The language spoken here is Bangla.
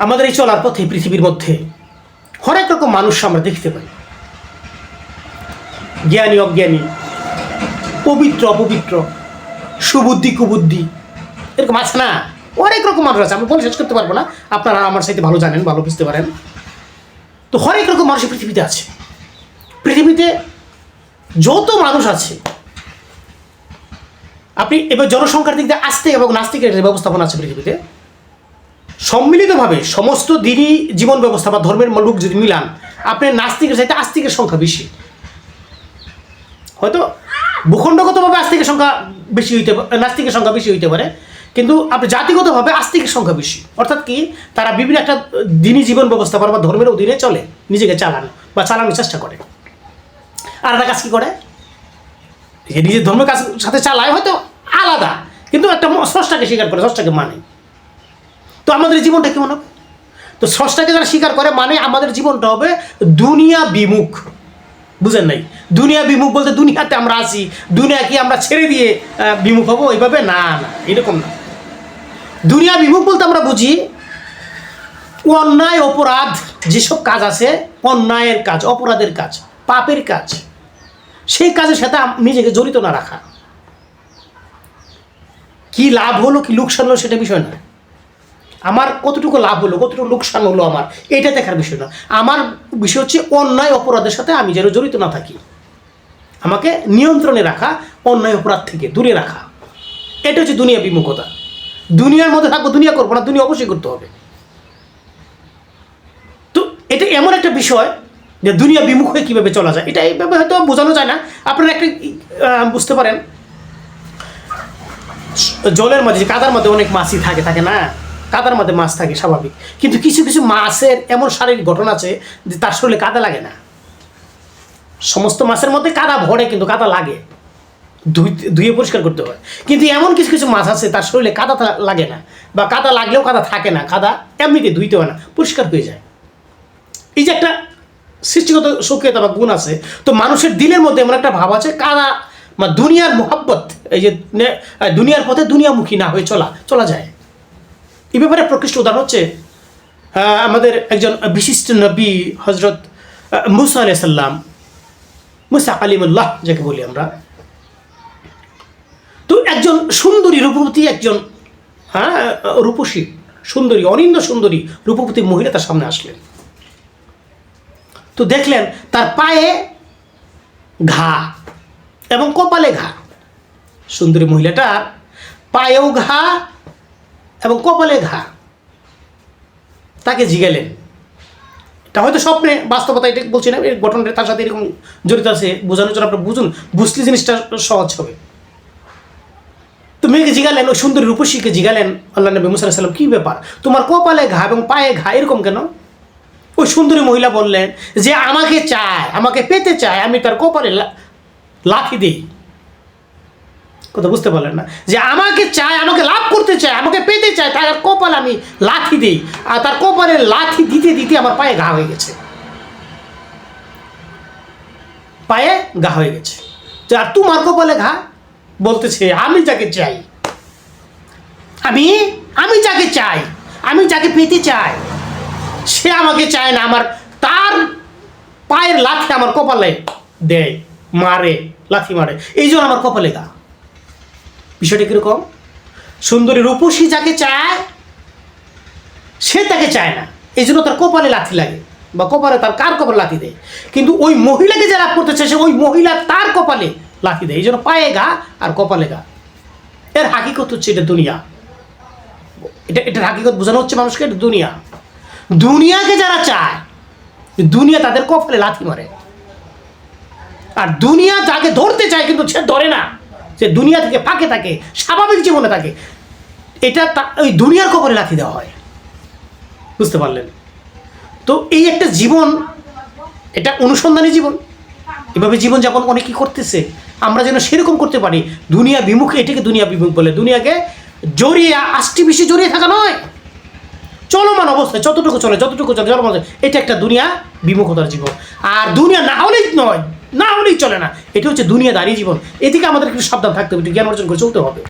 আমাদের এই চলার পথে পৃথিবীর মধ্যে হরেক রকম মানুষ আমরা দেখতে পাই। জ্ঞানী, অজ্ঞানী, পবিত্র, অপবিত্র, সুবুদ্ধি, কুবুদ্ধি, এরকম আছে না? অনেক রকম মানুষ আছে আমি বলে শেষ করতে পারব না। আপনারা আমার সাথে ভালো জানেন, ভালো বুঝতে পারেন। তো হরেক রকম মানুষ পৃথিবীতে আছে। পৃথিবীতে যত মানুষ আছে, আপনি এবার জনসংখ্যার দিক দিয়ে আস্তিক এবং নাস্তিকের ব্যবস্থাপনা আছে পৃথিবীতে সম্মিলিতভাবে সমস্ত দিনই জীবন ব্যবস্থা বা ধর্মের লোক যদি মিলান, আপনার নাস্তিকের চাইতে আস্তিকের সংখ্যা বেশি। হয়তো ভূখণ্ডগতভাবে আস্তিকের সংখ্যা বেশি হইতে নাস্তিকের সংখ্যা বেশি হইতে পারে, কিন্তু আপনি জাতিগতভাবে আস্তিকের সংখ্যা বেশি। অর্থাৎ কি, তারা বিভিন্ন একটা দিনই জীবন ব্যবস্থাপনা বা ধর্মের অধীনে চলে, নিজেকে চালানো বা চালানোর চেষ্টা করে। আর একটা কাজ কী করে? নিজের ধর্মের কাজ সাথে চালায় হয়তো আলাদা, কিন্তু একটা স্রষ্টাকে স্বীকার করে, স্রষ্টাকে মানে। তো আমাদের জীবনটা কেমন হবে? তো স্রষ্টাকে যারা স্বীকার করে মানে আমাদের জীবনটা হবে দুনিয়া বিমুখ। বুঝেন নাই? দুনিয়া বিমুখ বলতে দুনিয়াতে আমরা আছি দুনিয়া কি আমরা ছেড়ে দিয়ে বিমুখ হব এইভাবে না না, এরকম না। দুনিয়া বিমুখ বলতে আমরা বুঝি, অন্যায়, অপরাধ, যেসব কাজ আছে, অন্যায়ের কাজ, অপরাধের কাজ, পাপের কাজ, সেই কাজের সাথে নিজেকে জড়িত না রাখা। কি লাভ হলো, কি লোকসান হলো, সেটা বিষয় না। আমার কতটুকু লাভ হলো, কতটুকু লোকসান হলো আমার, এটা দেখার বিষয় না। আমার বিষয় হচ্ছে অন্যায় অপরাধের সাথে আমি যেন জড়িত না থাকি। আমাকে নিয়ন্ত্রণে রাখা, অন্যায় অপরাধ থেকে দূরে রাখা। এটা হচ্ছে দুনিয়া বিমুখতা। দুনিয়ার মধ্যে থাকব, দুনিয়া করব না, দুনিয়া অবশ্যই করতে হবে। তো এটা এমন একটা বিষয় যে দুনিয়া বিমুখ হয়ে কীভাবে চলা যায়, এটা এইভাবে হয়তো বোঝানো যায় না। আপনারা একটা বুঝতে পারেন। জলের যে কাদার মধ্যে অনেক মাছই থাকে থাকে না? কাদার মধ্যে মাছ থাকে স্বাভাবিক। কিন্তু কিছু কিছু মাছের এমন শারীরিক গঠন আছে যে তার শরীরে কাদা লাগে না। সমস্ত মাছের মধ্যে কাদা ভরে, কিন্তু কাদা লাগে। ধুয়ে পরিষ্কার করতে হয়। কিন্তু এমন কিছু কিছু মাছ আছে, তার শরীরে কাদা লাগে না। বা কাদা লাগলেও কাদা থাকে না। কাদা এমনিতে ধুইতে হয় না, পরিষ্কার হয়ে যায়। এই যে একটা সৃষ্টিগত সক্রিয়তা বা গুণ আছে, তো মানুষের দিনের মধ্যে এমন একটা ভাব আছে, কাদা বা দুনিয়ার মোহাব্বত, এই যে দুনিয়ার পথে দুনিয়ামুখী না হয়ে চলা চলা যায়। এই ব্যাপারে প্রকৃষ্ট উদাহরণ হচ্ছে আমাদের একজন বিশিষ্ট নবী হজরত মুসা আলিয়া সাল্লাম মুসা আলিমুল্লাহ যাকে বলি আমরা। তো একজন সুন্দরী রূপবতী একজন হ্যাঁ রূপসী সুন্দরী অনিন্দ সুন্দরী রূপবতী মহিলা তার সামনে আসলেন। তো দেখলেন তার পায়ে ঘা এবং কপালে ঘা। সুন্দরী মহিলাটা পায়েও ঘা এবং কপালে ঘা। তাকে জিগালেন। এটা হয়তো স্বপ্নে বাস্তবতা এটা বলছি না, এর গঠনটা তার সাথে এরকম জড়িত আছে, বোঝানোর জন্য আপনার বুঝুন, বুঝলে জিনিসটা সহজ হবে। তো মেয়েকে জিগালেন, ওই সুন্দরী রূপসীকে জিগালেন, আল্লাহ নবী মুসা সাল্লাম কী ব্যাপার? তোমার কপালে ঘা এবং পায়ে ঘা এরকম কেন? ওই সুন্দরী মহিলা বললেন যে, আমাকে চায়, আমাকে পেতে চায়, আমি তার কপালে লা- লাথি দিই। কথা বুঝতে পারলেন না। যে আমাকে চায়, আমাকে লাভ করতে চায়, আমাকে পেতে চায়, তার কপাল আমি লাথি দিই, আর তার কপালে লাথি দিতে দিতে আমার পায়ে ঘা হয়ে গেছে। পায়ে ঘা হয়ে গেছে। আর তোমার কপালে ঘা? বলতেছে, আমি যাকে চাই, আমি আমি যাকে চাই, আমি যাকে পেতে চাই, সে আমাকে চায় না, আমার তার পায়ের লাথি আমার কপালে দেয়, মারে, লাথি মারে, এই জন্য আমার কপালে গা বিষয়টা কীরকম? সুন্দরী রূপসী যাকে চায়, সে তাকে চায় না। এই জন্য তার কপালে লাথি লাগে বা কপালে তার কার কপালে লাথি দেয়? কিন্তু ওই মহিলাকে যারা করতে চায় ওই মহিলা তার কপালে লাথি দেয়। এই জন্য পায়ে গা আর কপালে গা। এর হাকিকত হচ্ছে এটা দুনিয়া। এটা, এটার হাকিকত বোঝানো হচ্ছে মানুষকে, এটা দুনিয়া। দুনিয়াকে যারা চায়, দুনিয়া তাদের কপালে লাথি মারে। আর দুনিয়া যাকে ধরতে চায়, কিন্তু সে ধরে না। সে দুনিয়া থেকে ফাঁকে থাকে, স্বাভাবিক জীবনে থাকে। এটা ওই দুনিয়ার কপালে লাথি দেওয়া হয়। বুঝতে পারলেন? তো এই একটা জীবন, এটা অনুসন্ধানী জীবন। এভাবে জীবনযাপন অনেকেই করতেছে। আমরা যেন সেরকম করতে পারি। দুনিয়া বিমুখ এটাকে দুনিয়া বিমুখ বলে। দুনিয়াকে জড়িয়ে, আষ্টি বেশি জড়িয়ে থাকা নয়। চলমান অবস্থায়, যতটুকু চলে যতটুকু চলে চলমান এটা একটা দুনিয়া বিমুখতার জীবন। আর দুনিয়া না হলেই নয়। না হলেই চলে না। এটা হচ্ছে দুনিয়াদারি জীবন। এদিকে আমাদের একটু সাবধান থাকতে হবে জ্ঞান অর্জন করে চলতে হবে।